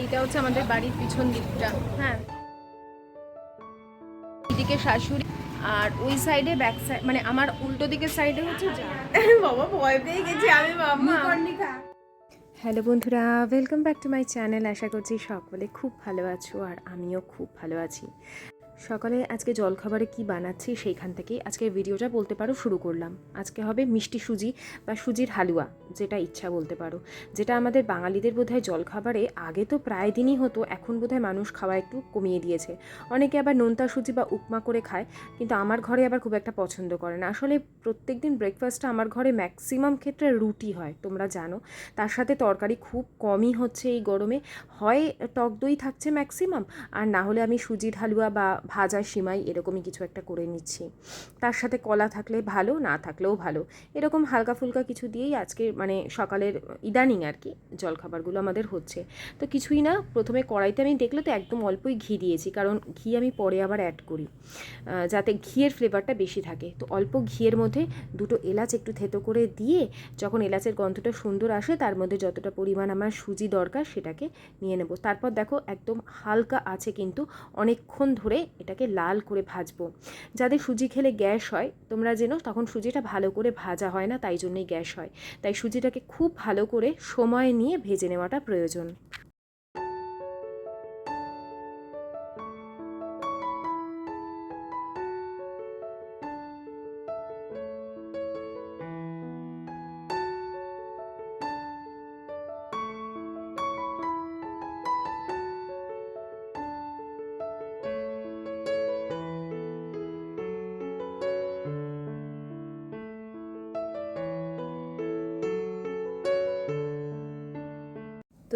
এইটা হচ্ছে আমাদের বাড়ির পিছন দিকটা হ্যাঁ। এদিকে শাশুড়ি আর ওই সাইডে ব্যাক সাইড মানে আমার উল্টো দিকের সাইডে হচ্ছে বাবা ভয় পেয়ে গেছি আমি মাম্মা। হ্যালো বন্ধুরা welcome back to my channel আশা করছি সকলে খুব ভালো আছো আর আমিও খুব ভালো আছি। সকালে আজকে জলখাবারে কি বানাচ্ছি সেইখান থেকেই আজকের ভিডিওটা বলতে পারো, শুরু করলাম। আজকে হবে মিষ্টি সুজি বা সুজির হালুয়া, যেটা ইচ্ছা বলতে পারো। যেটা আমাদের বাঙালিদের বোধহয় জলখাবারে আগে তো প্রায় দিনই হতো, এখন বোধহয় মানুষ খাওয়া একটু কমিয়ে দিয়েছে। অনেকে আবার নোনতা সুজি বা উপমা করে খায়, কিন্তু আমার ঘরে আবার খুব একটা পছন্দ করে না। আসলে প্রত্যেক দিন ব্রেকফাস্টটা আমার ঘরে ম্যাক্সিমাম ক্ষেত্রে রুটি হয়, তোমরা জানো। তার সাথে তরকারি খুব কমই হচ্ছে এই গরমে। হয় টক দই থাকছে ম্যাক্সিমাম আর না হলে আমি সুজির হালুয়া বা ভাজা সিমাই এরকমই কিছু একটা করে নিচ্ছি। তার সাথে কলা থাকলে ভালো, না থাকলেও ভালো। এরকম হালকা ফুলকা কিছু দিয়েই আজকে মানে সকালের ইদানিং আর কি জলখাবারগুলো আমাদের হচ্ছে। তো কিছুই না, প্রথমে কড়াইতে আমি দেখলে তো একদম অল্পই ঘি দিয়েছি, কারণ ঘি আমি পরে আবার অ্যাড করি যাতে ঘিয়ের ফ্লেভারটা বেশি থাকে। তো অল্প ঘিয়ের মধ্যে দুটো এলাচ একটু থেতো করে দিয়ে যখন এলাচের গন্ধটা সুন্দর আসে, তার মধ্যে যতটা পরিমাণ আমার সুজি দরকার সেটাকে নিয়ে নেব। তারপর দেখো একদম হালকা আছে কিন্তু অনেকক্ষণ ধরে এটাকে লাল করে ভাজবো। যাদের সুজি খেলে গ্যাস হয়, তোমরা যেন তখন সুজিটা ভালো করে ভাজা হয় না, তাই জন্যই গ্যাস হয়। তাই সুজিটাকে খুব ভালো করে সময় নিয়ে ভেজে নেওয়াটা প্রয়োজন।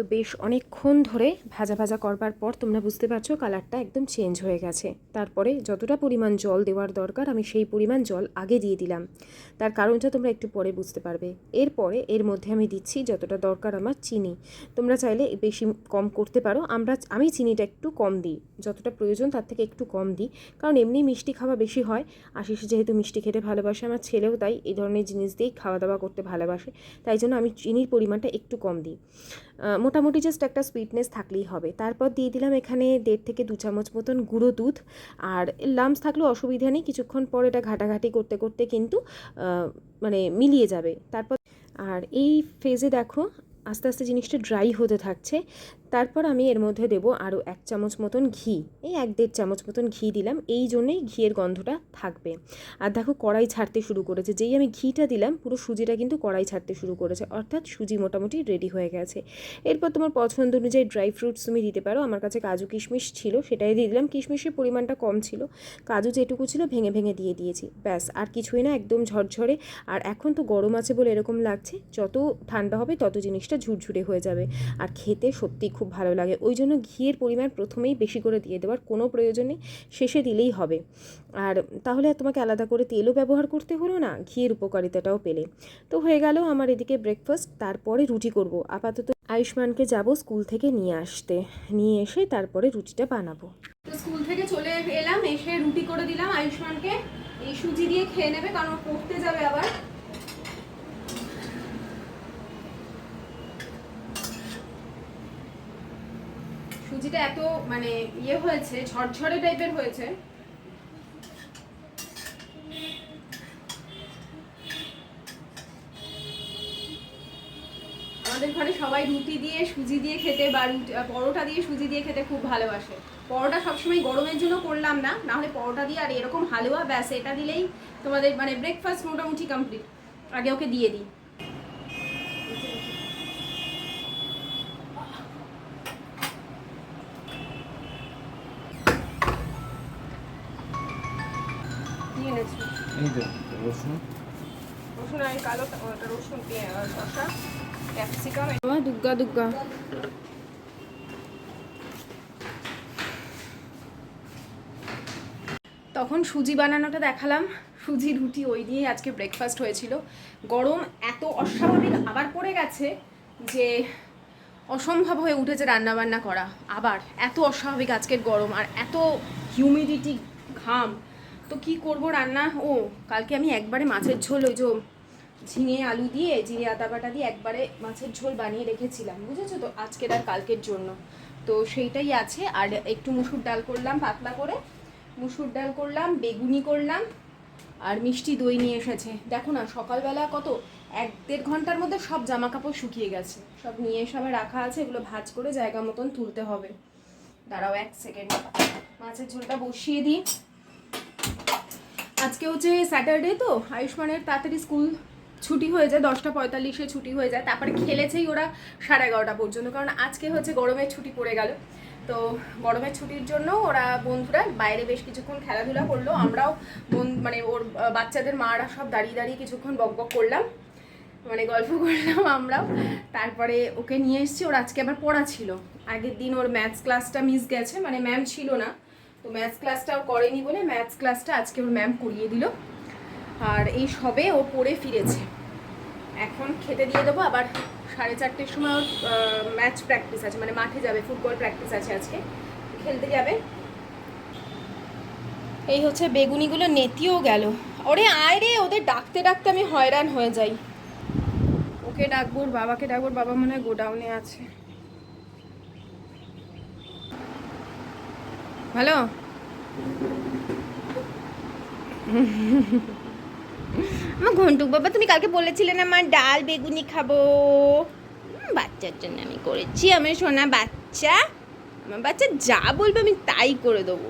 বেশ অনেকক্ষণ ধরে ভাজা ভাজা করবার পর তোমরা বুঝতে পারছ কালারটা একদম চেঞ্জ হয়ে গেছে। তারপরে যতটা পরিমাণ জল দেওয়ার দরকার আমি সেই পরিমাণ জল আগে দিয়ে দিলাম। তার কারণটা তোমরা একটু পরে বুঝতে পারবে। এরপরে এর মধ্যে আমি দিচ্ছি যতটা দরকার আমার চিনি। তোমরা চাইলে বেশি কম করতে পারো। আমরা আমি চিনিটা একটু কম দিই। যতটা প্রয়োজন তার থেকে একটু কম দিই। কারণ এমনি মিষ্টি খাওয়া বেশি হয়। আশিস যেহেতু মিষ্টি খেতে ভালোবাসে আমার ছেলেও তাই এই ধরনের জিনিস দিয়েই খাওয়া দাওয়া করতে ভালোবাসে। তাই জন্য আমি চিনির পরিমাণটা একটু কম দিই। আহ, মোটামুটি জাস্ট একটা সুইটনেস থাকলেই হবে। তারপর দিয়ে দিলাম এখানে দেড় থেকে দু চামচ মতন গুঁড়ো দুধ। আর লামস থাকলেও অসুবিধা নেই, কিছুক্ষণ পর এটা ঘাটাঘাটি করতে করতে কিন্তু মানে মিলিয়ে যাবে। তারপর আর এই ফেজে দেখো, আস্তে আস্তে জিনিসটা ড্রাই হতে থাকছে। তারপর আমি এর মধ্যে দেব আরও এক চামচ মতন ঘি। এই এক দেড় চামচ মতন ঘি দিলাম, এই জন্যেই ঘিয়ের গন্ধটা থাকবে। আর দেখো কড়াই ছাড়তে শুরু করেছে, যেই আমি ঘিটা দিলাম পুরো সুজিটা কিন্তু কড়াই ছাড়তে শুরু করেছে, অর্থাৎ সুজি মোটামুটি রেডি হয়ে গেছে। এরপর তোমার পছন্দ অনুযায়ী ড্রাই ফ্রুটস তুমি দিতে পারো, আমার কাছে কাজু কিশমিশ ছিল সেটাই দিয়ে দিলাম, কিশমিশের পরিমাণটা কম ছিল, কাজু যেটুকু ছিল ভেঙে ভেঙে দিয়ে দিয়েছি, ব্যাস, আর কিছুই না, একদম ঝরঝরে, আর এখন তো গরম আছে বলে এরকম লাগছে, যত ঠান্ডা হবে তত জিনিসটা ঝুরঝুরে হয়ে যাবে, আর খেতে সত্যি খুব ভালো লাগে। ওই জন্য ঘিয়ের পরিমাণ প্রথমেই বেশি করে দিয়ে দেওয়ার কোনো প্রয়োজন শেষে দিলেই হবে। আর তাহলে তোমাকে আলাদা করে তেলও ব্যবহার করতে হলো না? ঘিয়ের উপকারিতাটাও পেলে। তো হয়ে গেল আমার এদিকে ব্রেকফাস্ট তারপরে রুটি করব। আপাতত আয়ুষ্মানকে যাব স্কুল থেকে নিয়ে আসতে। নিয়ে এসে তারপরে রুটিটা বানাবো। স্কুল থেকে চলে এলাম, এসে রুটি করে দিলাম আয়ুষ্মানকে। এই সুজি দিয়ে খেয়ে নেবে, কারণ পড়তে যাবে আবার। সুজিটা এত মানে ইয়ে হয়েছে, ঝরঝরে টাইপের হয়েছে। আমাদের ঘরে সবাই রুটি দিয়ে সুজি দিয়ে খেতে বা রুটি- পরোটা দিয়ে সুজি দিয়ে খেতে খুব ভালোবাসে। পরোটা সবসময় গরমের জন্য করলাম না না হলে পরোটা দিয়ে আর এরকম হালুয়া, ব্যাস, এটা দিলেই তোমাদের মানে ব্রেকফাস্ট মোটামুটি কমপ্লিট আগে ওকে দিয়ে দিই। এই তো রসুন। রসুন আর কালো রসুন শসা ক্যাপসিকাম দুগ্গা দুগ্গা। তখন সুজি বানানোটা দেখালাম। সুজি রুটি ওই দিয়ে আজকে ব্রেকফাস্ট হয়েছিল। গরম এত অস্বাভাবিক আবার পড়ে গেছে যে অসম্ভব হয়ে উঠেছে রান্না বান্না করা। আবার এত অস্বাভাবিক আজকের গরম আর এত হিউমিডিটি ঘাম। তো কি করব রান্না? ও, কালকে আমি একবারে মাছের ঝোল, ওই যে ঝিঙে আলু দিয়ে জিরে আদা বাটা দিয়ে একবারে মাছের ঝোল বানিয়ে রেখেছিলাম, বুঝেছ তো? আজকের আর কালকের জন্য। তো সেইটাই আছে, আর একটু মুসুর ডাল করলাম, পাতলা করে। মুসুর ডাল করলাম, বেগুনি করলাম, আর মিষ্টি দই নিয়ে এসেছে। দেখো না, সকালবেলা কত, এক দেড় ঘণ্টার মধ্যে সব জামা কাপড় শুকিয়ে গেছে। সব নিয়ে এসে আবার রাখা আছে, এগুলো ভাজ করে জায়গা মতন তুলতে হবে। দাঁড়াও এক সেকেন্ড, মাছের ঝোলটা বসিয়ে দিই। আজকে হচ্ছে স্যাটারডে তো, আয়ুষ্মানের তাড়াতাড়ি স্কুল ছুটি হয়ে যায়, দশটা পঁয়তাল্লিশে ছুটি হয়ে যায়, তারপরে খেলেছেই ওরা সাড়ে এগারোটা পর্যন্ত, কারণ আজকে হচ্ছে গরমের ছুটি পড়ে গেল। তো গরমের ছুটির জন্য ওরা বন্ধুরা বাইরে বেশ কিছুক্ষণ খেলাধুলা করল, আমরাও মানে ওর বাচ্চাদের মারা সব দাঁড়িয়ে দাঁড়িয়ে কিছুক্ষণ বক বক করলাম মানে গল্প করলাম আমরাও। তারপরে ওকে নিয়ে এসেছি, ওর আজকে আবার পড়া ছিল। আগের দিন ওর ম্যাথস ক্লাসটা মিস গেছে মানে ম্যাম ছিল না। তো ম্যাথস ক্লাসটাও করেনি বলে ম্যাথস ক্লাসটা আজকে ওর ম্যাম করিয়ে দিল। আর এই সবে ও পড়ে ফিরেছে। এখন খেতে দিয়ে দেবো, আবার সাড়ে চারটের সময় ওর ম্যাচ প্র্যাকটিস আছে মানে মাঠে যাবে ফুটবল প্র্যাকটিস আছে আজকে। খেলতে যাবে। এই হচ্ছে বেগুনিগুলো, নেতিও গেল। ওরে আয় রে, ওদের ডাকতে ডাকতে আমি হয়রান হয়ে যাই। ওকে ডাকবো, ওর বাবাকে ডাকবো বাবা মনে হয় গোডাউনে আছে। ভালো? আমার ঘন্টুক বাবা তুমি কালকে বলেছিলে না আমার ডাল বেগুনি খাব। বাচ্চার জন্য আমি করেছি আমি সোনা বাচ্চা। আমার বাচ্চা যা বলবে আমি তাই করে দেবো।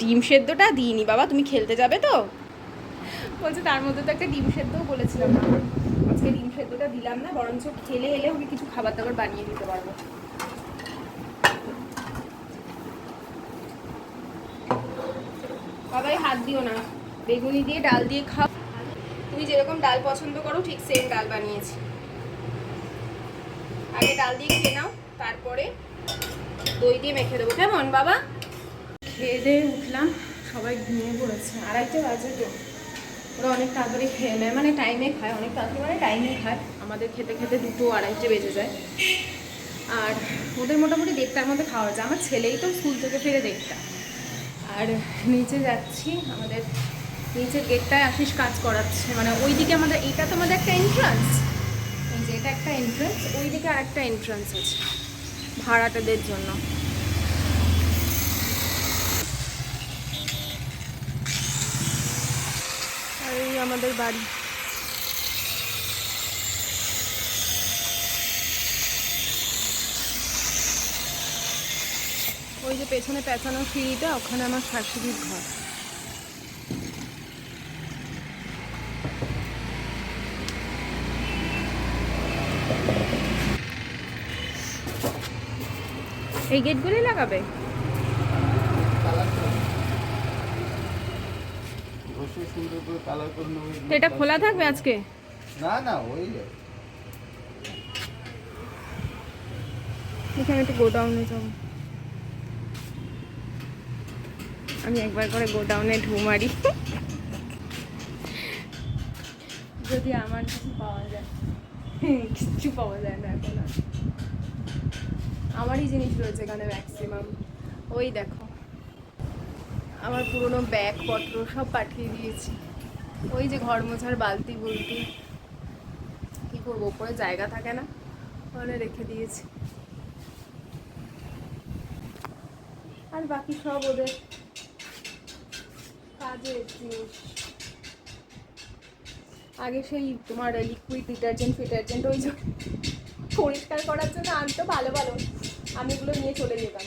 ডিম সেদ্ধটা দিইনি বাবা তুমি খেলতে যাবে তো? বলছে তার মধ্যে তো একটা ডিম সেদ্ধও বলেছিলাম আজকে ডিম সেদ্ধটা দিলাম না বরঞ্চ খেলে এলে ওকে কিছু খাবার দাবার বানিয়ে দিতে পারব। বাবাই হাত দিও না। বেগুনি দিয়ে ডাল দিয়ে খাও। তুমি যেরকম ডাল পছন্দ করো, ঠিক সেম ডাল বানিয়েছি। আগে ডাল দিয়ে খেয়ে নাও, তারপরে দই দিয়ে মেখে দেবো। কেমন বাবা? খেয়ে দিয়ে উঠলাম, সবাই ঘুমিয়ে পড়েছে। আড়াইটে বাজে তো। ওরা অনেক তাড়াতাড়ি খেয়ে নেয়। মানে টাইমে খায়, অনেক তাড়াতাড়ি মানে টাইমে খায়। আমাদের খেতে খেতে দুটো আড়াইটে বেজে যায়। আর ওদের মোটামুটি দেড়টার মধ্যে খাওয়া যায়। আমার ছেলেই তো স্কুল থেকে ফিরে দেড়টা। আর নিচে যাচ্ছি, আমাদের নিচের গেটটায় আসিস কাজ করাচ্ছে। মানে ওইদিকে আমাদের, এটা তো আমাদের একটা এন্ট্রান্স এই যে এটা একটা এন্ট্রান্স ওইদিকে আর একটা এন্ট্রান্স আছে ভাড়াটাদের জন্য। আর এই আমাদের বাড়ি। ওই যে পেছনে পেঁচানো সিঁড়িটা ওখানে আমার শাশুড়ির ঘর। এই গেটগুলি লাগাবে? এটা খোলা থাকবে আজকে? না না ওই এখানে একটু গোডাউনে যাব। আমি একবার করে গোডাউনে ঢু মারি। যদি আমার কিছু পাওয়া যায়। কিচ্ছু পাওয়া যায় না এখন আর। আমারই জিনিস রয়েছে এখানে ম্যাক্সিমাম ওই দেখো। আমার পুরনো ব্যাগ পত্র সব পাঠিয়ে দিয়েছি। ওই যে ঘর মোছার বালতি বুলতি কি করব, ওপরে জায়গা থাকে না, ওখানে রেখে দিয়েছি। আর বাকি সব ওদের কাজের জিনিস। আগে সেই তোমার লিকুইড ডিটারজেন্ট ফিটারজেন্ট ওই পরিষ্কার করার জন্য আনতো ভালো ভালো। আমি এগুলো নিয়ে চলে যেতাম।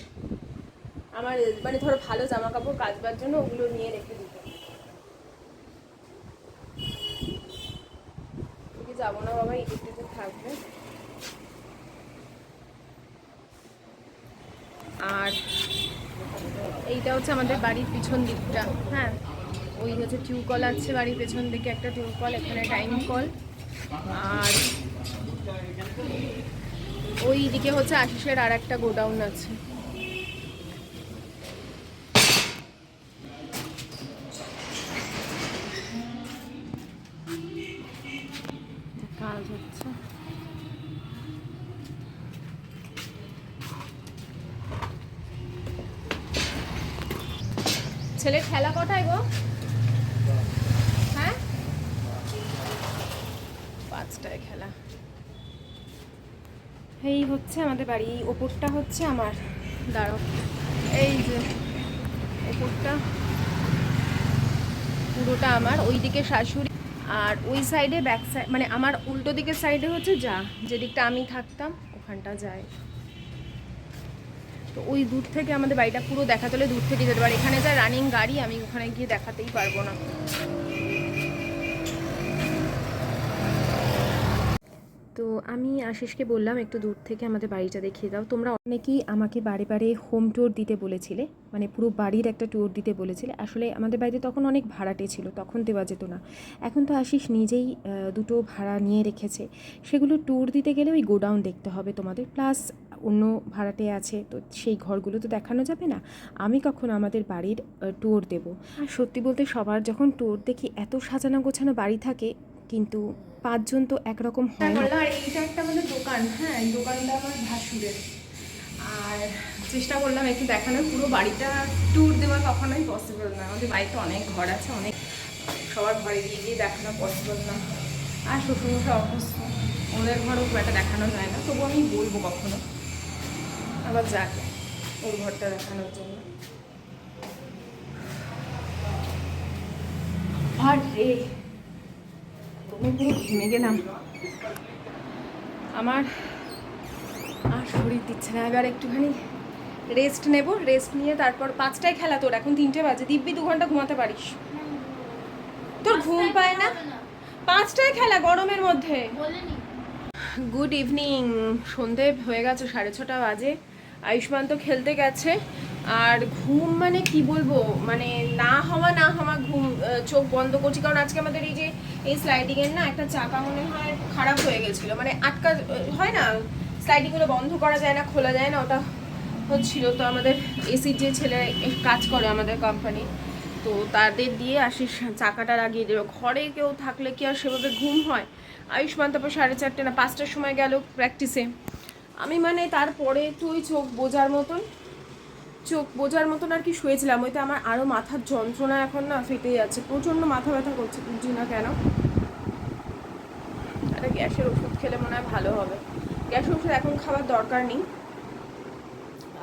আমার মানে ধরো ভালো জামা কাপড় কাচবার জন্য ওগুলো নিয়ে রেখে দিতাম। যাব না বাবা দিকে থাকবে। আর এইটা হচ্ছে আমাদের বাড়ির পিছন দিকটা। হ্যাঁ ওই হচ্ছে টিউবকল আছে বাড়ির পেছন দিকে একটা টিউবকল এখানে টাইম কল। আর ওই দিকে হচ্ছে আশিসের আর একটা গোডাউন আছে। ছেলের খেলা কটায় গো। হ্যাঁ? পাঁচটায় খেলা। এই হচ্ছে আমাদের বাড়ি ওপরটা হচ্ছে আমার। দাঁড়ো এই যে ওপরটা, পুরোটা আমার ওই দিকে শাশুড়ি আর ওই সাইডে ব্যাক সাইড মানে আমার উল্টো দিকের সাইডে হচ্ছে যা, যেদিকটা আমি থাকতাম, ওখানটা যায়। তো ওই দূর থেকে আমাদের বাড়িটা পুরো দেখা চলে, দূর থেকে যেতে পারে। এখানে যা রানিং গাড়ি, আমি ওখানে গিয়ে দেখাতেই পারব না। তো আমি আশিসকে বললাম, একটু দূর থেকে আমাদের বাড়িটা দেখিয়ে দাও। তোমরা অনেকেই আমাকে বারে বারে হোম ট্যুর দিতে বলেছিলে মানে পুরো বাড়ির একটা ট্যুর দিতে বলেছিলে। আসলে আমাদের বাড়িতে তখন অনেক ভাড়াটে ছিল, তখন দেওয়া যেত না। এখন তো আশিস নিজেই দুটো ভাড়া নিয়ে রেখেছে। সেগুলো ট্যুর দিতে গেলে ওই গোডাউন দেখতে হবে তোমাদের। প্লাস অন্য ভাড়াটে আছে, তো সেই ঘরগুলো তো দেখানো যাবে না। আমি কখনো আমাদের বাড়ির ট্যুর দেবো? আর সত্যি বলতে সবার যখন ট্যুর দেখি, এত সাজানো গোছানো বাড়ি থাকে, কিন্তু পাঁচজন তো একরকম হয় আর এইটা একটা আমাদের দোকান হ্যাঁ দোকানটা আমার ভাসুরের। আর চেষ্টা করলাম একটু দেখানোর, পুরো বাড়িটা ট্যুর দেওয়া কখনোই পসিবল না। আমাদের বাড়িতে অনেক ঘর আছে, অনেক সবার ঘরে গিয়ে গিয়ে দেখানো পসিবল না। আর শ্বশুরমশাই অভ্যস্ত ওদের ঘরও খুব একটা দেখানো যায় না তবু আমি বলব কখনো। আবার যাক, ওর ঘরটা দেখানোর জন্য। আর রে আমি পুরো ঘেমে গেলাম। আমার আর শরীর দিচ্ছে না। এবার একটুখানি রেস্ট নেব। রেস্ট নিয়ে তারপর পাঁচটায় খেলা তোর। এখন তিনটে বাজে। দিব্যি দু ঘণ্টা ঘুমাতে পারিস। তোর ঘুম পায় না? পাঁচটায় খেলা গরমের মধ্যে। গুড ইভিনিং সন্ধে হয়ে গেছে সাড়ে ছটা বাজে। আয়ুষ্মান তো খেলতে গেছে। আর ঘুম মানে কি বলব? মানে না হওয়া না হওয়া ঘুম চোখ বন্ধ করছি। কারণ আজকে আমাদের এই যে, এই স্লাইডিং এর না একটা চাকা মনে হয় খারাপ হয়ে গেছিল। মানে আটকা, হয় না? স্লাইডিংগুলো বন্ধ করা যায় না, খোলা যায় না, ওটা হচ্ছিল। তো আমাদের এসির যে ছেলে কাজ করে আমাদের কোম্পানি তো তাদের দিয়ে আসি চাকাটা লাগিয়ে দিল ঘরে কেউ থাকলে কি আর সেভাবে ঘুম হয়? আয়ুষ্মান তারপর সাড়ে চারটে না, পাঁচটার সময় গেল প্র্যাকটিসে আমি মানে তারপরে তুই চোখ বোঝার মতন চোখ বোঝার মতন আর কি শুয়েছিলাম। ওইতে আমার আরও মাথার যন্ত্রণা এখন না ফেটে যাচ্ছে। প্রচণ্ড মাথা ব্যথা করছে, বুঝি না কেন। একটা গ্যাসের ওষুধ খেলে মনে হয় ভালো হবে। গ্যাসের ওষুধ এখন খাবার দরকার নেই।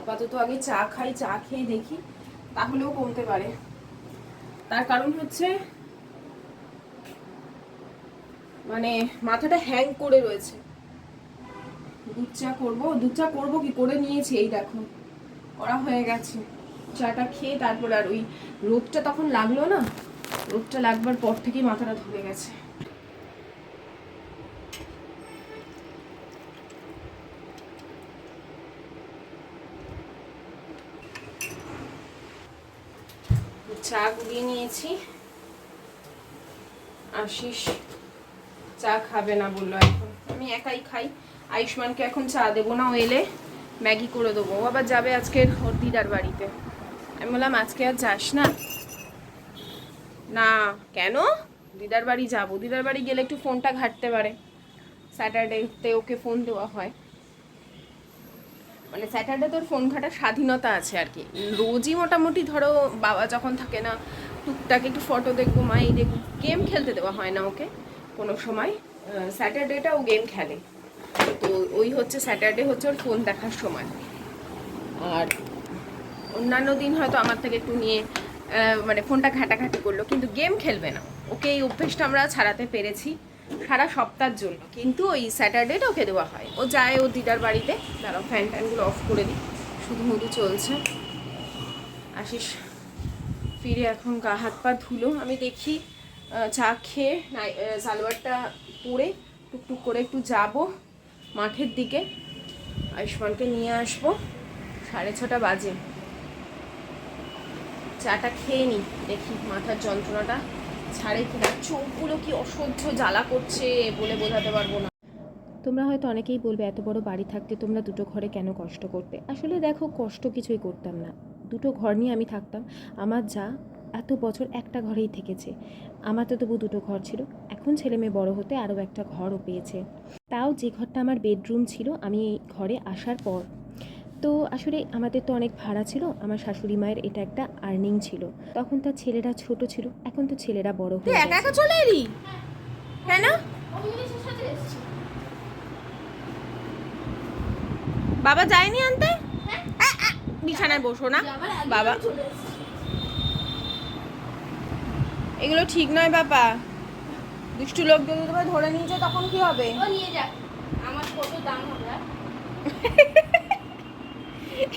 আপাতত আগে চা খাই, চা খেয়ে দেখি, তাহলেও কমতে পারে। তার কারণ হচ্ছে মানে মাথাটা হ্যাং করে রয়েছে। দুধ চা করব, দুধ চা করব কি? করে নিয়েছি, এই দেখো। করা হয়ে গেছে। চাটা খেয়ে তারপর আর ওই রোদটা তখন লাগল না? রোদটা লাগবার পর থেকেই মাথাটা ধরে গেছে। চা গুলিয়ে নিয়েছি। আশিস চা খাবে না বলল এখন। আমি একাই খাই। আয়ুষ্মানকে এখন চা দেবো না ও এলে। ম্যাগি করে দেবো। ও আবার যাবে আজকের ওর দিদার বাড়িতে। আমি বললাম, আজকে আর যাস না? না, কেন? দিদার বাড়ি যাব। দিদার বাড়ি গেলে একটু ফোনটা ঘাটতে পারে। স্যাটারডেতে ওকে ফোন দেওয়া হয়। মানে স্যাটারডে তোর ফোন ঘাটার স্বাধীনতা আছে আর কি। রোজই মোটামুটি ধরো বাবা যখন থাকে না, টুকটাক একটু ফটো দেখব মা এই দেখব, গেম খেলতে দেওয়া হয় না ওকে। কোনো সময় স্যাটারডেটা ও গেম খেলে। তো ওই হচ্ছে স্যাটারডে হচ্ছে ওর ফোন দেখার সময়। আর অন্যান্য দিন হয়তো আমার থেকে একটু নিয়ে মানে ফোনটা ঘাটাঘাটি করল, কিন্তু গেম খেলবে না। ওকে এই অভ্যেসটা আমরা ছাড়াতে পেরেছি সারা সপ্তাহের জন্য। কিন্তু ওই স্যাটারডেটা ওকে দেওয়া হয়। ও যায় ও দিদার বাড়িতে। দাঁড়াও ফ্যান ট্যানগুলো অফ করে দিই। শুধু মধু চলছে। আসিস ফিরে এখন গা হাত পা ধুলো। আমি দেখি চা খেয়ে সালোয়ারটা পরে টুকটুক করে একটু যাব। মাঠের দিকে। আয়ুষ্মানকে নিয়ে আসব। সাড়ে ছটা বাজে। চাটা খেয়ে নি, দেখি মাথার যন্ত্রণাটা ছাড়ে কিনা। চোখগুলো কি অসহ্য জ্বালা করছে বলে বোঝাতে পারব না। তোমরা হয়তো অনেকেই বলবে, এত বড় বাড়ি থাকতে তোমরা দুটো ঘরে কেন কষ্ট করতে? আসলে দেখো, কষ্ট কিছুই করতাম না। দুটো ঘর নিয়ে আমি থাকতাম। আমার যা এত বছর একটা ঘরেই থেকেছে। আমার তো তবু দুটো ঘর ছিল। এখন ছেলে মেয়ে বড় হতে আরও একটা ঘরও পেয়েছে। তাও যে ঘরটা আমার বেডরুম ছিল আমি এই ঘরে আসার পর। তো আসলে আমাদের তো অনেক ভাড়া ছিল আমার শাশুড়ি মায়ের এটা একটা আর্নিং ছিল। তখন তার ছেলেরা ছোট ছিল এখন তো ছেলেরা বড় হয়ে একা একা চলে এলি? কেন অভিনেশের সাথে এসেছি বাবা যায়নি আনতে? আ, বিছানায় বসো না। বাবা। এগুলো ঠিক নয় বাবা। দুষ্টু লোক যদি তোমায় ধরে নিয়ে যায় তখন কি হবে? ও নিয়ে যাক। আমার কত দাম হবে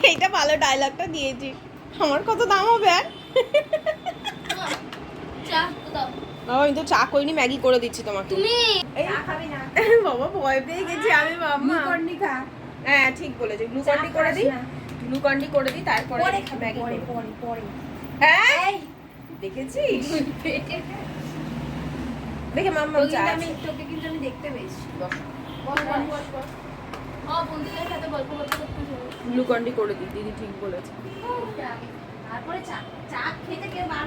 এইটা ভালো ডায়লগটা দিয়েছি। আমার কত দাম হবে আর? চা তো দাও। বাবা আমি তো চা করিনি ম্যাগি করে দিচ্ছি তোমাকে। তুমি? বাবা ভয় পেয়ে গেছি আমি বাবা হ্যাঁ ঠিক বলেছি। গ্লুকন্ডি করে দিই। গ্লুকন্ডি করে দিই তারপরে ম্যাগি করব। হ্যাঁ? দেখেছিস? দেখে মাম্মা চা আছে। তোকে কিন্তু আমি দেখতে পেয়েছি। করতে গ্লুকন্ডি করে দিই দিদি ঠিক বলেছে। তারপরে চা চা খেতে কেউ বার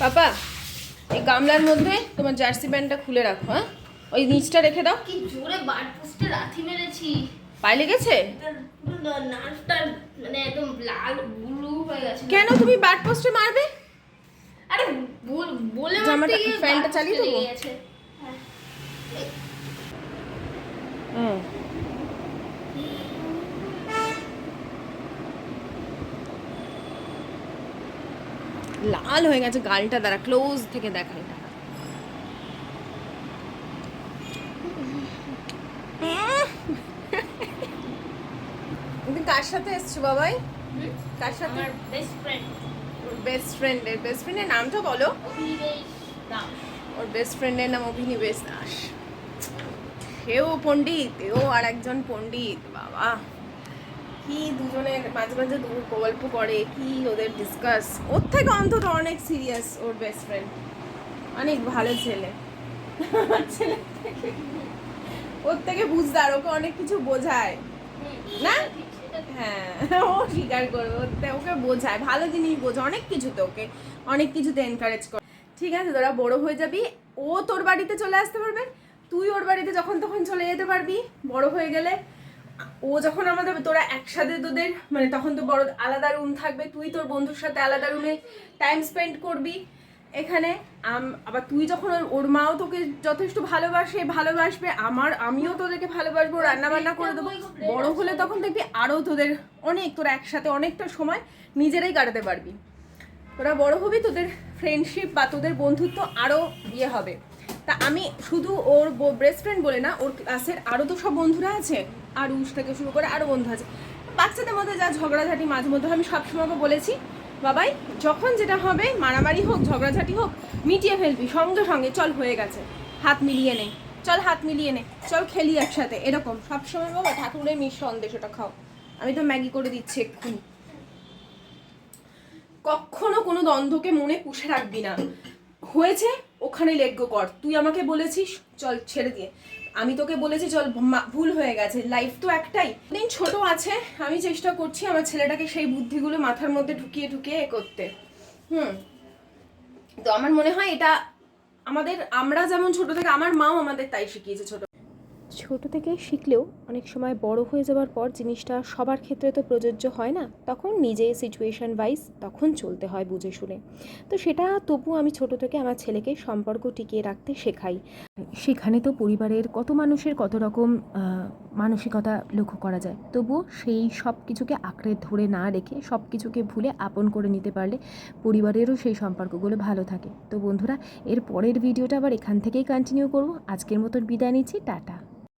পাপা গামলার মধ্যে তোমার জার্সি প্যান্টটা খুলে রাখো হ্যাঁ? ওই নিচটা রেখে দাও। কি জোরে বার পোস্টে লাথি মেরেছি। পায়ে লেগেছে? নার্ভটা মানে একদম লাল ব্লু হয়ে গেছে। কেন তুমি বাট পোস্টে মারবে? আরে বল মারতে গিয়ে ফ্যানটা চালিয়ে দেবো? হ্যাঁ। হুম। লাল হয়ে গেছে গালটা দ্বারা ক্লোজ থেকে দেখা এটা তুমি কার সাথে এসছো বাবাই? কার সাথে? আমার বেস্ট ফ্রেন্ড বেস্ট ফ্রেন্ডের বেস্ট ফ্রেন্ডের নামটা বলো। ওর বেস্ট ফ্রেন্ডের নাম অভিনিবেশ দাস। সেও পণ্ডিত এও আর একজন পণ্ডিত বাবা। কি দুজনের মাঝে মাঝে দু গল্প করে, কি ওদের ডিসকাস ওর থেকে অন্তত অনেক সিরিয়াস ওর বেস্ট ফ্রেন্ড অনেক ভালো ছেলে। ওর থেকে বুঝদার, ওকে অনেক কিছু বোঝায়। না? হ্যাঁ ও স্বীকার করবে ওকে বোঝায়। ভালো জিনিস বোঝে অনেক কিছুতে ওকে অনেক কিছুতে এনকারেজ করে। ঠিক আছে, তোরা বড় হয়ে যাবি, ও তোর বাড়িতে চলে আসতে পারবে, তুই ওর বাড়িতে যখন তখন চলে যেতে পারবি, বড় হয়ে গেলে। ও যখন আমাদের, তোরা একসাথে তোদের মানে তখন তো বড় আলাদা রুম থাকবে, তুই তোর বন্ধুর সাথে আলাদা রুমে টাইম স্পেন্ড করবি এখানে। আবার তুই যখন ওর- মাও তোকে যথেষ্ট ভালোবাসে, ভালোবাসবে, আমার, আমিও তোদেরকে ভালোবাসবো রান্না বান্না করে দেবো। বড় হলে তখন দেখবি আরও তোদের অনেক, তোরা একসাথে অনেকটা সময় নিজেরাই কাটাতে পারবি। তোরা বড় হবি, তোদের ফ্রেন্ডশিপ বা তোদের বন্ধুত্ব আরও ইয়ে হবে। তা আমি শুধু ওর বেস্ট ফ্রেন্ড বলে না, ওর ক্লাসের আরও তো সব বন্ধুরা আছে। আর উস থেকে শুরু করে আরও বন্ধু আছে। বাচ্চাদের মধ্যে যা ঝগড়াঝাটি মাঝে মধ্যে আমি সবসময় বলেছি, বাবাই, যখন যেটা হবে, মারামারি হোক, ঝগড়াঝাটি হোক, মিটিয়ে ফেলবি, সঙ্গে সঙ্গে, চল হয়ে গেছে। হাত মিলিয়ে নে, চল হাত মিলিয়ে নে, চল খেলি একসাথে। এরকম। সবসময় বাবা ঠাকুরের মিশ সন্দেশ ওটা খাও। আমি তো ম্যাগি করে দিচ্ছি এক্ষুনি। কখনো কোনো দ্বন্দ্বকে মনে পুষে রাখবি না। হয়েছে ওখানে লেগ্য কর। তুই আমাকে বলেছিস, চল ছেড়ে দিয়ে। আমি তোকে বলেছি, চল ভুল হয়ে গেছে। লাইফ তো একটাই। দিন ছোট আছে, আমি চেষ্টা করছি আমার ছেলেটাকে সেই বুদ্ধিগুলো মাথার মধ্যে ঢুকিয়ে ঢুকিয়ে করতে। হুম। তো আমার মনে হয় এটা আমাদের, আমরা যেমন ছোট থেকে, আমার মাও আমাদের তাই শিখিয়েছে ছোট ছোট থেকে শিখলেও অনেক সময় বড় হয়ে যাওয়ার পর জিনিসটা সবার ক্ষেত্রে তো প্রযোজ্য হয় না, তখন নিজে সিচুয়েশন ওয়াইজ তখন চলতে হয় বুঝে শুনে। তো সেটা তবু আমি ছোট থেকে আমার ছেলেকে সম্পর্ক টিকিয়ে রাখতে শেখাই। সেখানে তো পরিবারের কত মানুষের কত রকম মানসিকতা লক্ষ্য করা যায়। তবুও সেই সব কিছুকে আঁকড়ে ধরে না রেখে সব কিছুকে ভুলে আপন করে নিতে পারলে পরিবারেরও সেই সম্পর্কগুলো ভালো থাকে। তো বন্ধুরা, এর পরের ভিডিওটা আবার এখান থেকেই কন্টিনিউ করব। আজকের মতন বিদায় নিচ্ছি, টাটা।